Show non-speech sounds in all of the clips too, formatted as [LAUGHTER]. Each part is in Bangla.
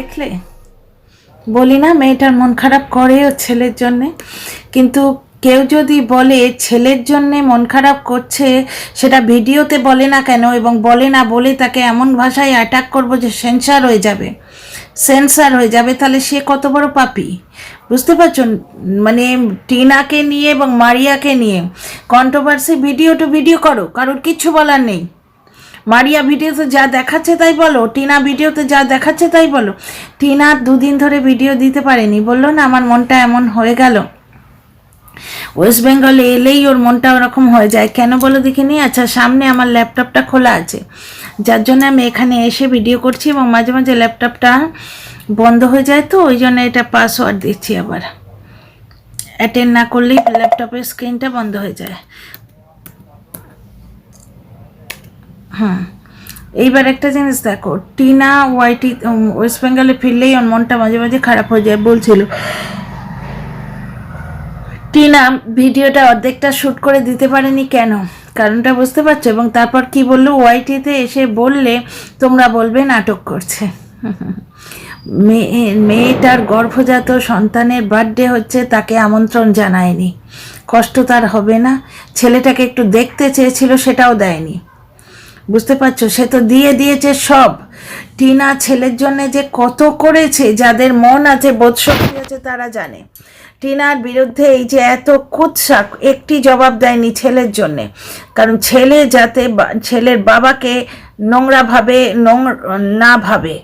দেখলে? বলি না, মেয়েটার মন খারাপ করে ওর ছেলের জন্যে। কিন্তু কেউ যদি বলে ছেলের জন্যে মন খারাপ করছে, সেটা ভিডিওতে বলে না কেন এবং বলে না বলে তাকে এমন ভাষায় অ্যাটাক করব যে সেন্সার হয়ে যাবে। সেন্সার হয়ে যাবে, তাহলে সে কত বড় পাপি? বুঝতে পারছ? মানে টিনাকে নিয়ে এবং মারিয়াকে নিয়ে। কন্ট্রোভার্সি ভিডিও টু ভিডিও করো, কারোর কিচ্ছু বলার নেই। মারিয়া ভিডিওতে যা দেখাচ্ছে তাই বলো, টিনা ভিডিওতে যা দেখাচ্ছে তাই বলো। টিনা দুদিন ধরে ভিডিও দিতে পারেনি, বলল, না, আমার মনটা এমন হয়ে গেল। ওয়েস্ট বেঙ্গলে এলেই ওর মনটা ওরকম হয়ে যায়। কেন বলো দেখিনি? আচ্ছা সামনে আমার ল্যাপটপটা খোলা আছে। যার জন্য আমি এখানে এসে ভিডিও করছি এবং মাঝে মাঝে ল্যাপটপটা বন্ধ হয়ে যায় তো, ওই জন্য এটা পাসওয়ার্ড দিচ্ছি আবার। অ্যাটেন্ড না করলেই ল্যাপটপের স্ক্রিনটা বন্ধ হয়ে যায়। হুম এইবার একটা জিনিস দেখো, টিনা ওয়াইটি ওয়েস্ট বেঙ্গলে ফিরলেই ওর মনটা মাঝে মাঝে খারাপ হয়ে যায় বলছিল। টিনা ভিডিওটা অর্ধেকটা শ্যুট করে দিতে পারেনি কেন? কারণটা বুঝতে পারছ? এবং তারপর কি বলল? ওয়াইটিতে এসে বললে, তোমরা বলবে নাটক করছে। [LAUGHS] মেয়ে মেয়েটার গর্ভজাত সন্তানের বার্থডে হচ্ছে, তাকে আমন্ত্রণ জানায়নি। কষ্ট তার হবে না। ছেলেটাকে একটু দেখতে চেয়েছিল, সেটাও দেয়নি। বুঝতে পারছ? সে তো দিয়ে দিয়েছে সব। টিনা ছেলের জন্য যে কত করেছে, যাদের মন আছে বোধশক্তি আছে, তারা জানে। টিনার বিরুদ্ধে এই যে এত কুৎসা, একটি জবাব দেয়নি ছেলের জন্যে। কারণ ছেলে যাতে ছেলের বাবাকে নোংরা ভাবে, নোং, না ভাবে।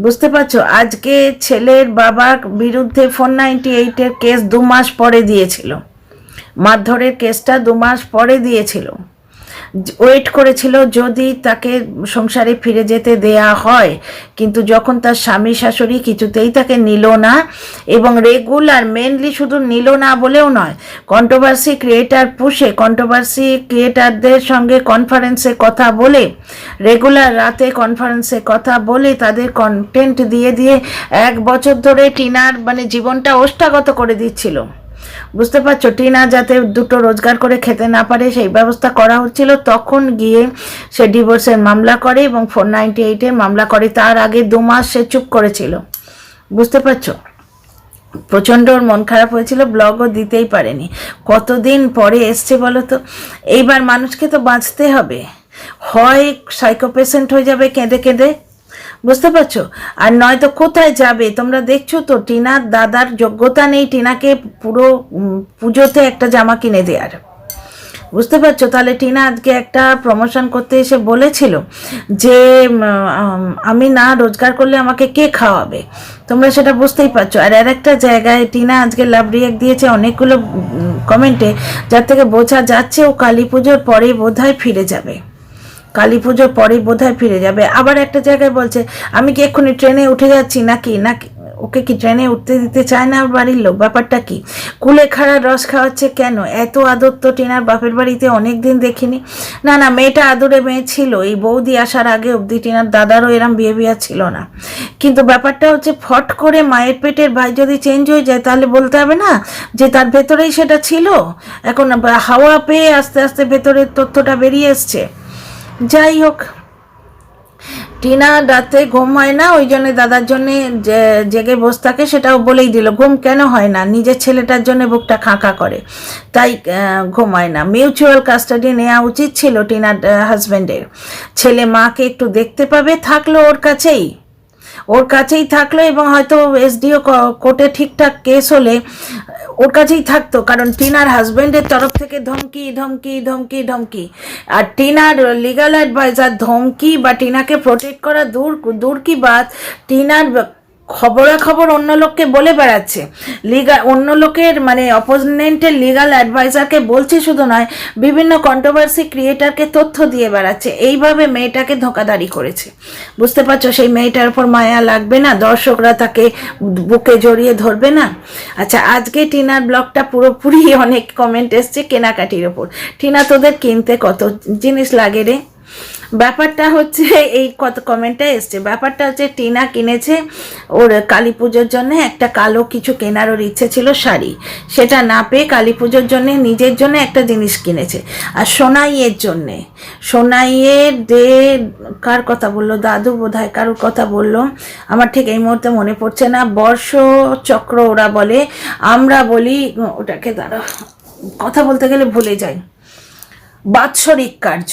বুঝতে পারছ? আজকে ছেলের বাবার বিরুদ্ধে ফোর নাইনটি এইটের কেস দু মাস পরে দিয়েছিল। মারধরের কেসটা দু মাস পরে দিয়েছিল। ওয়েট করেছিল যদি তাকে সংসারে ফিরে যেতে দেয়া হয়। কিন্তু যখন তার স্বামী শাশুড়ি কিছুতেই তাকে নিল না এবং রেগুলার মেনলি শুধু নিল না বলেও নয় কন্ট্রোভার্সি ক্রিয়েটার পুষে কন্ট্রোভার্সি ক্রিয়েটারদের সঙ্গে কনফারেন্সে কথা বলে রেগুলার রাতে কনফারেন্সে কথা বলে তাদের কন্টেন্ট দিয়ে দিয়ে এক বছর ধরে টিনার মানে জীবনটা ওষ্ঠাগত করে দিচ্ছিল। বুঝতে পারছ, টিনা যাতে দুটো রোজগার করে খেতে না পারে, সেই ব্যবস্থা করা হচ্ছিল। তখন গিয়ে সে ডিভোর্সের মামলা করে এবং ফোর নাইনটি এইটের মামলা করে। তার আগে দু মাস সে চুপ করেছিল। বুঝতে পারছ? প্রচণ্ড ওর মন খারাপ হয়েছিল ব্লগও দিতেই পারেনি। কতদিন পরে এসছে বলো তো? এইবার মানুষকে তো বাঁচতে হবে। হয় সাইকো পেশেন্ট হয়ে যাবে, কেঁদে কেঁদে। বুঝতে পারছ? আর নয়তো কোথায় যাবে? তোমরা দেখছ তো, টিনার দাদার যোগ্যতা নেই, টিনাকে পুরো পুজোতে একটা জামা কিনে দেওয়ার। বুঝতে পারছ? তাহলে টিনা আজকে একটা প্রমোশন করতে এসে বলেছিল যে আমি না রোজগার করলে আমাকে কে খাওয়াবে? তোমরা সেটা বুঝতেই পারছ। আর আর একটা জায়গায় টিনা আজকে লাভ রিয়াক্ট দিয়েছে অনেকগুলো কমেন্টে যার থেকে বোঝা যাচ্ছে ও কালী পুজোর পরেই বোধহয় ফিরে যাবে। কালী পুজোর পরে বোধহয় ফিরে যাবে। আবার একটা জায়গায় বলছে, আমি কি এক্ষুনি ট্রেনে উঠে যাচ্ছি নাকি? নাকি ওকে কি ট্রেনে উঠতে দিতে চায় না বাড়ির লোক? ব্যাপারটা কি? কুলে খাড়ার রস খাওয়াচ্ছে কেন? এত আদর তো টিনার বাপের বাড়িতে অনেক দিন দেখিনি। না না, মেয়েটা আদরে মেয়ে ছিল। এই বৌদি আসার আগে অবধি টিনার দাদারও এরম বিহেভিয়ার ছিল না। কিন্তু ব্যাপারটা হচ্ছে ফট করে মায়ের পেটের ভাই যদি চেঞ্জ হয়ে যায়, তাহলে বলতে হবে না যে তার ভেতরেই সেটা ছিল? এখন হাওয়া পেয়ে আস্তে আস্তে ভেতরের তথ্যটা বেরিয়ে এসছে। যাই হোক, টিনা রাতে ঘুম হয় না, ওই জন্য দাদার জন্যে জেগে বসে থাকে সেটাও বলেই দিল, ঘুম কেন হয় না? নিজের ছেলেটার জন্য বুকটা খাঁকা করে। তাই ঘুম হয় না। মিউচুয়াল কাস্টাডি নেওয়া উচিত ছিল টিনার হাজব্যান্ডের ছেলে মাকে একটু দেখতে পাবে, থাকল ওর কাছেই। ওর কাছেই থাকল এবং হয়তো এসডিও কোর্টে ঠিকঠাক কেস হলে ওর কাছেই থাকতো, কারণ টিনার হাজব্যান্ডের তরফ থেকে ধমকি ধমকি ধমকি ধমকি। আর টিনার লিগাল অ্যাডভাইজার ধমকি বা টিনাকে প্রোটেক্ট করা দূর দূর কি বাদ টিনার খবরাখবর অন্য লোককে বলে বেড়াচ্ছে। লিগা, অন্য লোকের মানে অপোনেন্টের লিগাল অ্যাডভাইজারকে বলছে শুধু নয়, বিভিন্ন কন্ট্রোভার্সি ক্রিয়েটারকে তথ্য দিয়ে বেড়াচ্ছে। এইভাবে মেয়েটাকে ধোকাদারি করেছে। বুঝতে পারছ, সেই মেয়েটার উপর মায়া লাগবে না? দর্শকরা তাকে বুকে জড়িয়ে ধরবে না? আচ্ছা আজকে টিনার ব্লগটা পুরোপুরি অনেক কমেন্ট এসছে কেনাকাটির ওপর। টিনা, তোদের কিনতে কত জিনিস লাগে রে? ব্যাপারটা হচ্ছে, এই কত কমেন্টটা এসছে, ব্যাপারটা হচ্ছে টিনা কিনেছে ওর কালী পুজোর জন্য একটা কালো কিছু কেনার ওর ইচ্ছে ছিল শাড়ি। সেটা না পেয়ে কালী পুজোর জন্যে নিজের জন্য একটা জিনিস কিনেছে। আর সোনাইয়ের জন্যে, সোনাইয়ের দে, কার কথা বলল? দাদু বোধ হয় কারোর কথা বলল? আমার ঠিক এই মুহূর্তে মনে পড়ছে না। বর্ষ চক্র ওরা বলে, আমরা বলি ওটাকে দাঁড়া, কথা বলতে গেলে ভুলে যাই। বাৎসরিক কার্য।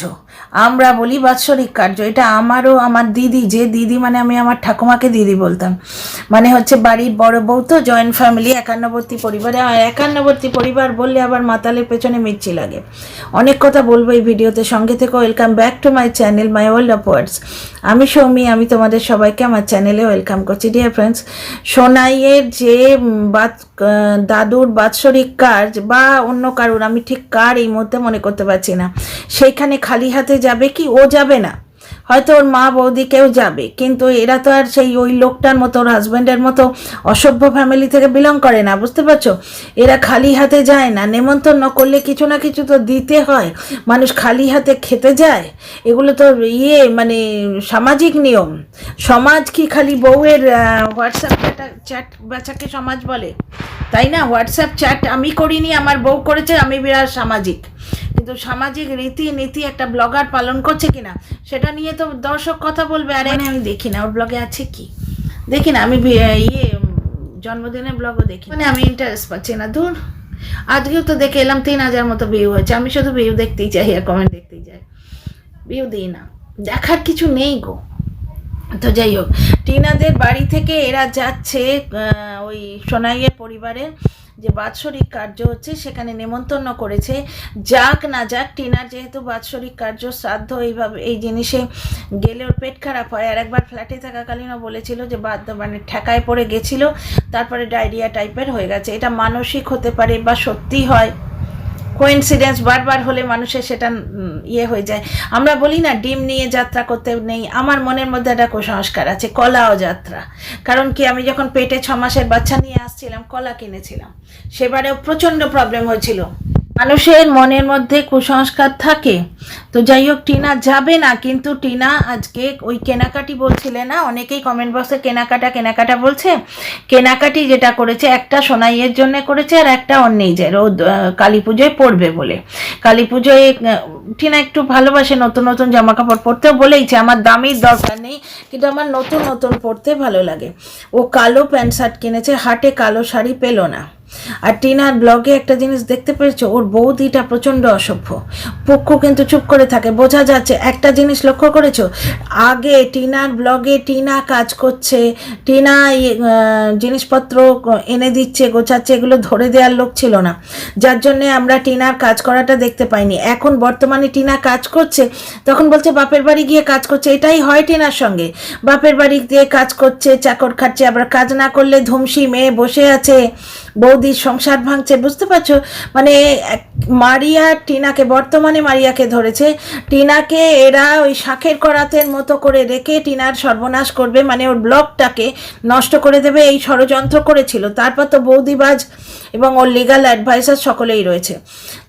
আমরা বলি বাৎসরিক কার্য। এটা আমারও, আমার দিদি, যে দিদি মানে আমি আমার ঠাকুমাকে দিদি বলতাম। মানে হচ্ছে বাড়ির বড় বউ তো জয়েন্ট ফ্যামিলি একান্নবর্তী পরিবারে। একান্নবর্তী পরিবার বললে আবার মাতালের পেছনে মির্চি লাগে। অনেক কথা বলব এই ভিডিওতে। সঙ্গে থেকে welcome back to my channel my world of words আমি সৌমি, আমি তোমাদের সবাইকে আমার চ্যানেলে ওয়েলকাম করছি। ডিয়ার ফ্রেন্ডস সোনাইয়ের যে বাত দাদুর বাৎসরিক কাজ বা অন্য কারুর, আমি ঠিক কার এই মুহূর্তে মনে করতে পারছি না। সেইখানে খালি হাতে যাবে কি? ও যাবে না। হয়তো ওর মা বৌদি কেউ যাবে, কিন্তু এরা তো আর সেই ওই লোকটার মতো, ওর হাজব্যান্ডের মতো অসভ্য ফ্যামিলি থেকে বিলং করে না, বুঝতে পারছ? এরা খালি হাতে যায় না, নেমন্তন্ন করলে কিছু না কিছু তো দিতে হয়। মানুষ খালি হাতে খেতে যায়? এগুলো তো ইয়ে মানে সামাজিক নিয়ম। সমাজ কি খালি বউয়ের হোয়াটসঅ্যাপ চ্যাট বেচাকে সমাজ বলে? তাই না? হোয়াটসঅ্যাপ চ্যাট আমি করিনি, আমার বউ করেছে, আমি বিরাট সামাজিক। কিন্তু সামাজিক রীতি নীতি একটা ব্লগার পালন করছে কিনা সেটা নিয়ে তো দর্শক কথা বলবে। আরে আমি দেখি না ওর ব্লগে আছে কি? দেখি না আমি ইয়ে জন্মদিনের ব্লগও দেখি মানে আমি ইন্টারেস্ট পাচ্ছি না দূর আজকেও তো দেখে এলাম তিন হাজার মতো ভিউ হয়েছে আমি শুধু ভিউ দেখতেই চাই আর কমেন্ট দেখতেই চাই। ভিউ দিই না দেখার কিছু নেই গো। তো যাই হোক টিনাদের বাড়ি থেকে এরা যাচ্ছে ওই সোনাইয়ের পরিবারের যে বাৎসরিক কার্য হচ্ছে সেখানে নেমন্তন্ন করেছে। যাক না যাক, টিনার যেহেতু বাৎসরিক কার্য শ্রাদ্ধ, এইভাবে এই জিনিসে গেলে ওর পেট খারাপ হয়। আর একবার ফ্ল্যাটে থাকাকালীনও বলেছিল যে বাধ্য মানে ঠেকায় পড়ে গেছিল, তারপরে ডায়রিয়া টাইপের হয়ে গেছে। এটা মানসিক হতে পারে বা সত্যি হয়। কোইন্সিডেন্স বারবার হলে মানুষের সেটা ইয়ে হয়ে যায়। আমরা বলি না, ডিম নিয়ে যাত্রা করতে নেই। আমার মনের মধ্যে একটা কুসংস্কার আছে, কলাও যাত্রা। কারণ কি, আমি যখন পেটে ছ মাসের বাচ্চা নিয়ে আসছিলাম, কলা কিনেছিলাম। সেবারেও প্রচণ্ড প্রবলেম হয়েছিল। মানুষের মনের মধ্যে কুসংস্কার থাকে। তো যাই হোক, টিনা যাবে না, কিন্তু টিনা আজকে ওই কেনাকাটি বলছিলে না? অনেকেই কমেন্ট বক্সে কেনাকাটা কেনাকাটা বলছে। কেনাকাটি যেটা করেছে, একটা সোনাইয়ের জন্য করেছে আর একটা ওর নিজের ও কালী পুজোয় পরবে বলে। কালী পুজোয় টিনা একটু ভালোবাসে, নতুন নতুন জামা কাপড় পরতেও বলেইছে, আমার দামির দরকার নেই, কিন্তু আমার নতুন নতুন পরতে ভালো লাগে। ও কালো প্যান্ট শার্ট কিনেছে, হাটে কালো শাড়ি পেল না। আর টিনার ব্লগে একটা জিনিস দেখতে পেরেছ ওর বৌদিটা প্রচণ্ড অসভ্য। পক্ষ কিন্তু চুপ করে থাকে। বোঝা যাচ্ছে একটা জিনিস লক্ষ্য করেছ? আগে টিনার ব্লগে টিনা কাজ করছে, টিনা জিনিসপত্র এনে দিচ্ছে, গোছাচ্ছে, এগুলো ধরে দেওয়ার লোক ছিল না। যার জন্যে আমরা টিনার কাজ করাটা দেখতে পাইনি। এখন বর্তমানে টিনা কাজ করছে, তখন বলছে বাপের বাড়ি গিয়ে কাজ করছে। এটাই হয় টিনার সঙ্গে। বাপের বাড়ি দিয়ে কাজ করছে, চাকর খাচ্ছে আবার কাজ না করলে ধুমসি মেয়ে বসে আছে। বৌদির সংসার ভাঙছে, বুঝতে পারছ? মানে মারিয়া টিনাকে, বর্তমানে মারিয়াকে ধরেছে। টিনাকে এরা ওই শাঁখের করাতের মতো করে রেখে টিনার সর্বনাশ করবে মানে ওর ব্লকটাকে নষ্ট করে দেবে, এই ষড়যন্ত্র করেছিল। তারপর তো বৌদিবাজ এবং ওর লিগাল অ্যাডভাইসার সকলেই রয়েছে।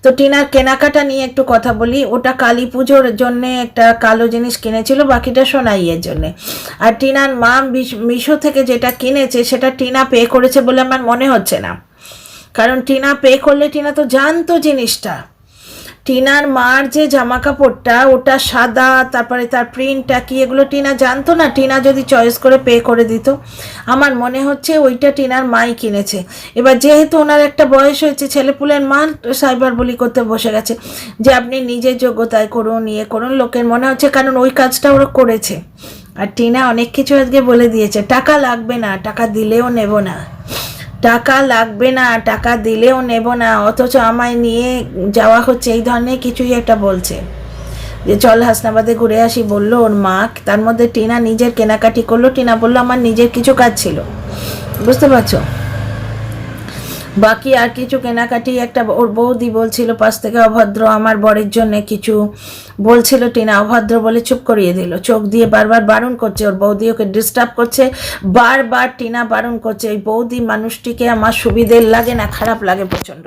তো টিনার কেনাকাটা নিয়ে একটু কথা বলি। ওটা কালী পুজোর জন্যে একটা কালো জিনিস কিনেছিল, বাকিটা সোনাইয়ের জন্যে। আর টিনার মা মিশ- থেকে যেটা কিনেছে, সেটা টিনা পে করেছে বলে আমার মনে হচ্ছে না। কারণ টিনা পে করলে টিনা তো জানতো জিনিসটা। টিনার মার যে জামা কাপড়টা ওটা সাদা, তারপরে তার প্রিন্টটা কি, এগুলো টিনা জানতো না? টিনা যদি চয়েস করে পে করে দিত। আমার মনে হচ্ছে ওইটা টিনার মাই কিনেছে। এবার যেহেতু ওনার একটা বয়স হয়েছে, ছেলেপুলের মা সাইবার বলি করতে বসে গেছে। যে আপনি নিজের যোগ্যতায় করুন ইয়ে করুন, লোকের মনে হচ্ছে কারণ ওই কাজটা ওরা করেছে। আর টিনা অনেক কিছু আজকে বলে দিয়েছে, টাকা লাগবে না, টাকা দিলেও নেব না। টাকা লাগবে না, টাকা দিলেও নেব না, অথচ আমায় নিয়ে যাওয়া হচ্ছে, এই ধরনের কিছুই একটা বলছে। যে চল হাসনাবাদে ঘুরে আসি, বলল ওর মা, তার মধ্যে টিনা নিজের কেনাকাটি করল, টিনা বলল আমার নিজের কিছু কাজ ছিল। বুঝতে পারছ? বাকি আর কিছু কেনাকাটি একটা ওর বৌদি বলছিল, পাশ থেকে অভদ্র আমার বরের জন্য কিছু বলছিল টিনা, অভদ্র বলে চুপ করিয়ে দিল। চোখ দিয়ে বারবার বারণ করছে, ওর বৌদি ওকে ডিস্টার্ব করছে, বারবার টিনা বারণ করছে। এই বৌদি মানুষটিকে আমার সুবিধের লাগে না, খারাপ লাগে প্রচণ্ড।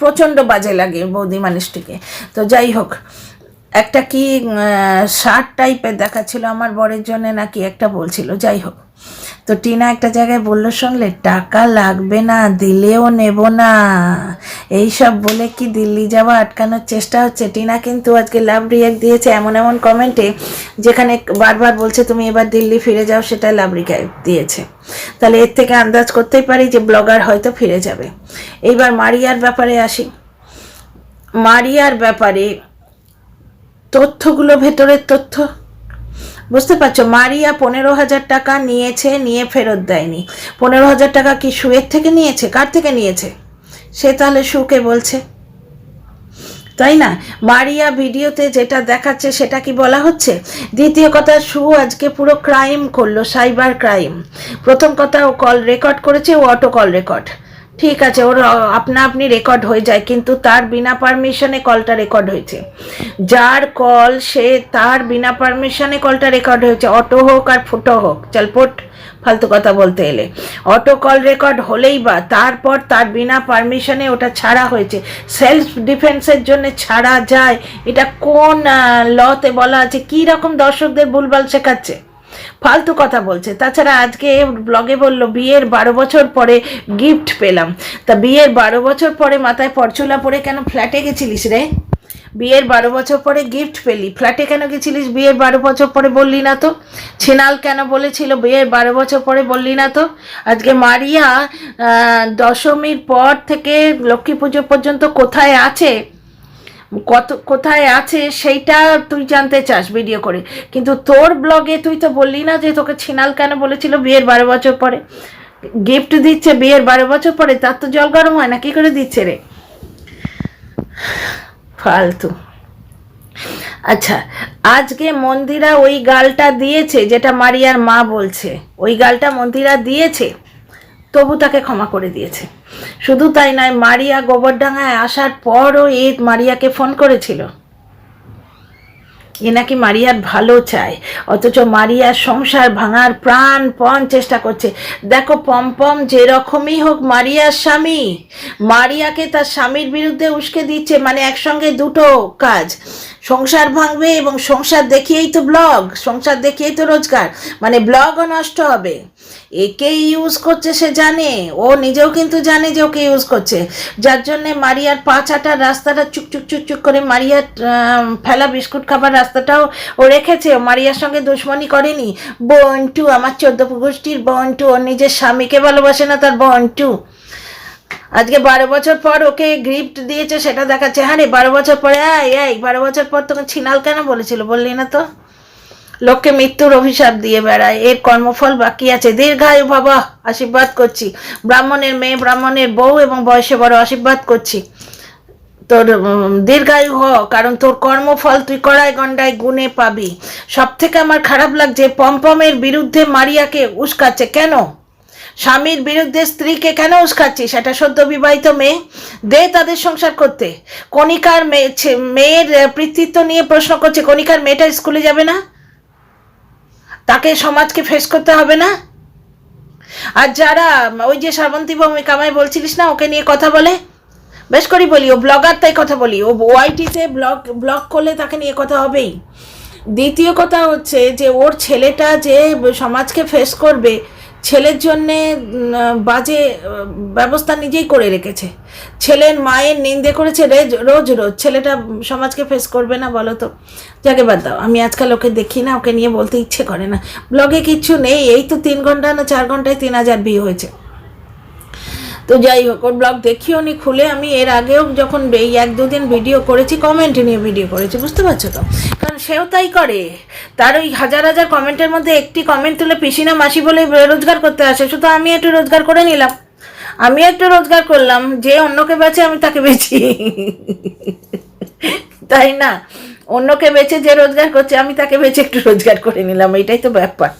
প্রচণ্ড বাজে লাগে বৌদি মানুষটিকে। তো যাই হোক একটা কি শার্ট টাইপের দেখাচ্ছিল আমার বরের জন্য নাকি একটা বলছিল, যাই হোক। তো টিনা একটা জায়গায় বলল শুনলে টাকা লাগবে না, দিলেও নেব না। এই সব বলে কি দিল্লি যাওয়া আটকানোর চেষ্টা হচ্ছে? টিনা কিন্তু আজকে লাভ রিয়াক্ট দিয়েছে এমন এমন কমেন্টে যেখানে বারবার বলছে, তুমি এবার দিল্লি ফিরে যাও, সেটা লাভ রিয়াক্ট দিয়েছে। তাহলে এর থেকে আন্দাজ করতেই পারি যে ব্লগার হয়তো ফিরে যাবে। এইবার মারিয়ার ব্যাপারে আসি। মারিয়ার ব্যাপারে তথ্যগুলো, ভেতরের তথ্য? বুঝতে পারছ? মারিয়া পনেরো হাজার টাকা নিয়েছে, নিয়ে ফেরত দেয়নি। পনেরো হাজার টাকা কি সুয়ের থেকে নিয়েছে? কার থেকে নিয়েছে? সে তাহলে সুকে বলছে। তাই না? মারিয়া ভিডিওতে যেটা দেখাচ্ছে সেটা কি বলা হচ্ছে? দ্বিতীয় কথা, সু আজকে পুরো ক্রাইম করল, সাইবার ক্রাইম। প্রথম কথা, ও কল রেকর্ড করেছে, ও অটো কল রেকর্ড। ঠিক আছে, ওর আপনা আপনি রেকর্ড হয়ে যায়, কিন্তু তার বিনা পারমিশনে কলটা রেকর্ড হয়েছে। যার কল সে তার বিনা পারমিশনে কলটা রেকর্ড হয়েছে, অটো হোক আর ফুটো হোক চলপট ফালতু কথা বলতে এলে। অটো কল রেকর্ড হলেই বা, তারপর তার বিনা পারমিশনে ওটা ছাড়া হয়েছে। সেলফ ডিফেন্সের জন্য ছাড়া যায়, এটা কোন লতে বলা আছে? কী রকম দর্শকদের ভুলভাল শেখাচ্ছে? ফালতু কথা বলছে। তাছাড়া আজকে ব্লগে বলল, বিয়ের বারো বছর পরে গিফট পেলাম। তা বিয়ের বারো বছর পরে মাথায় পরচুলা পরে কেন ফ্ল্যাটে গেছিলিস রে? বিয়ের বারো বছর পরে গিফট পেলি ফ্ল্যাটে কেন গেছিলিস বিয়ের বারো বছর পরে বললি না তো? ছিনাল কেন বলেছিল বিয়ের বারো বছর পরে বললি না তো? আজকে মারিয়া দশমীর পর থেকে লক্ষ্মী পুজো পর্যন্ত কোথায় আছে? কত, কোথায় আছে সেইটা তুই জানতে চাস ভিডিও করে। কিন্তু তোর ব্লগে তুই তো বললি না যে তোকে ছিনাল কেন বলেছিল বিয়ের বারো বছর পরে। গিফট দিচ্ছে বিয়ের বারো বছর পরে, তার তো জল গরম হয় না, কি করে দিচ্ছে রে? ফালতু। আচ্ছা আজকে মন্দিরা ওই গালটা দিয়েছে যেটা মারিয়ার মা বলছে। ওই গালটা মন্দিরা দিয়েছে, তবু তাকে ক্ষমা করে দিয়েছে। শুধু তাই নয়, মারিয়া গোবরডাঙ্গায় আসার পরও এ মারিয়াকে ফোন করেছিল। এ নাকি মারিয়ার ভালো চায় অথচ মারিয়ার সংসার ভাঙার প্রাণ পণ চেষ্টা করছে। দেখো পম্পম যেরকমই হোক মারিয়ার স্বামী, মারিয়াকে তার স্বামীর বিরুদ্ধে উস্কে দিচ্ছে মানে একসঙ্গে দুটো কাজ। সংসার ভাঙবে এবং সংসার দেখিয়েই তো ব্লগ, সংসার দেখিয়েই তো রোজগার মানে ব্লগও নষ্ট হবে। একে ইউজ করছে সে জানে, ও নিজেও কিন্তু জানে যে ওকে ইউজ করছে। যার জন্যে মারিয়ার পা চাটার রাস্তাটা চুক চুক চুক চুক করে মারিয়ার ফেলা বিস্কুট খাবার রাস্তাটাও ও রেখেছে। মারিয়ার সঙ্গে দুশ্মনী করেনি। বন্টু, আমার চোদ্দ গোষ্ঠীর বন্টু, ওর নিজের স্বামীকে ভালোবাসে না তার বন্টু। আজকে বারো বছর পর ওকে গিফট দিয়েছে, সেটা দেখাচ্ছে। হ্যাঁ রে, বারো বছর পরে, এই এই, বারো বছর পর তোকে ছিনাল কেন বলেছিল? বললি না তো? লোককে মৃত্যুর অভিশাপ দিয়ে বেড়ায়, এর কর্মফল বাকি আছে। দীর্ঘায়ু বাবা আশীর্বাদ করছি। ব্রাহ্মণের মেয়ে, ব্রাহ্মণের বউ এবং বয়সে বড় আশীর্বাদ করছি। তোর দীর্ঘায়ু হ, কারণ তোর কর্মফল তুই কড়াই গন্ডায় গুনে পাবি। সব থেকে আমার খারাপ লাগছে, পম্পমের বিরুদ্ধে মারিয়াকে উস্কাচ্ছে। কেন? স্বামীর বিরুদ্ধে স্ত্রীকে কেন উস্কাচ্ছিস? সেটা সদ্য বিবাহিত মেয়ে। দে তাদের সংসার করতে। কণিকার মেয়ের কৃতিত্ব নিয়ে প্রশ্ন করছে, কণিকার মেয়েটা স্কুলে যাবে না? তাকে সমাজকে ফেস করতে হবে না? আর যারা, ওই যে শ্রাবন্তী ভূমি কামাই বলছিলিস না, ওকে নিয়ে কথা বলে? বেশ করি বলি, ও ব্লগার তাই কথা বলি। ও ওয়াইটিতে ব্লগ ব্লগ করলে তাকে নিয়ে কথা হবেই। দ্বিতীয় কথা হচ্ছে যে, ওর ছেলেটা যে সমাজকে ফেস করবে ছেলের জন্যে বাজে ব্যবস্থা নিজেই করে রেখেছে। ছেলের মায়ের নিন্দে করেছে রোজ রোজ ছেলেটা সমাজকে ফেস করবে না বলো তো? যাকে বাদ দাও, আমি আজকাল ওকে দেখি না, ওকে নিয়ে বলতে ইচ্ছে করে না। ব্লগে কিচ্ছু নেই, এই তো তিন ঘণ্টা না চার ঘন্টায় তিন হাজার বিয়ে হয়েছে। তো যাই হোক, ওর ব্লগ দেখিও নি, খুলে আমি এর আগেও যখন এই এক দুদিন ভিডিও করেছি কমেন্ট নিয়ে ভিডিও করেছি, বুঝতে পারছ তো? কারণ সেও তাই করে। তার ওই হাজার হাজার কমেন্টের মধ্যে একটি কমেন্ট তুলে পিসিনা মাসি বলে রোজগার করতে আসে, শুধু আমি একটু রোজগার করে নিলাম। আমি একটু রোজগার করলাম, যে অন্যকে বেচে আমি তাকে বেচি। তাই না? অন্যকে বেচে যে রোজগার করছে, আমি তাকে বেচে একটু রোজগার করে নিলাম, এটাই তো ব্যাপার।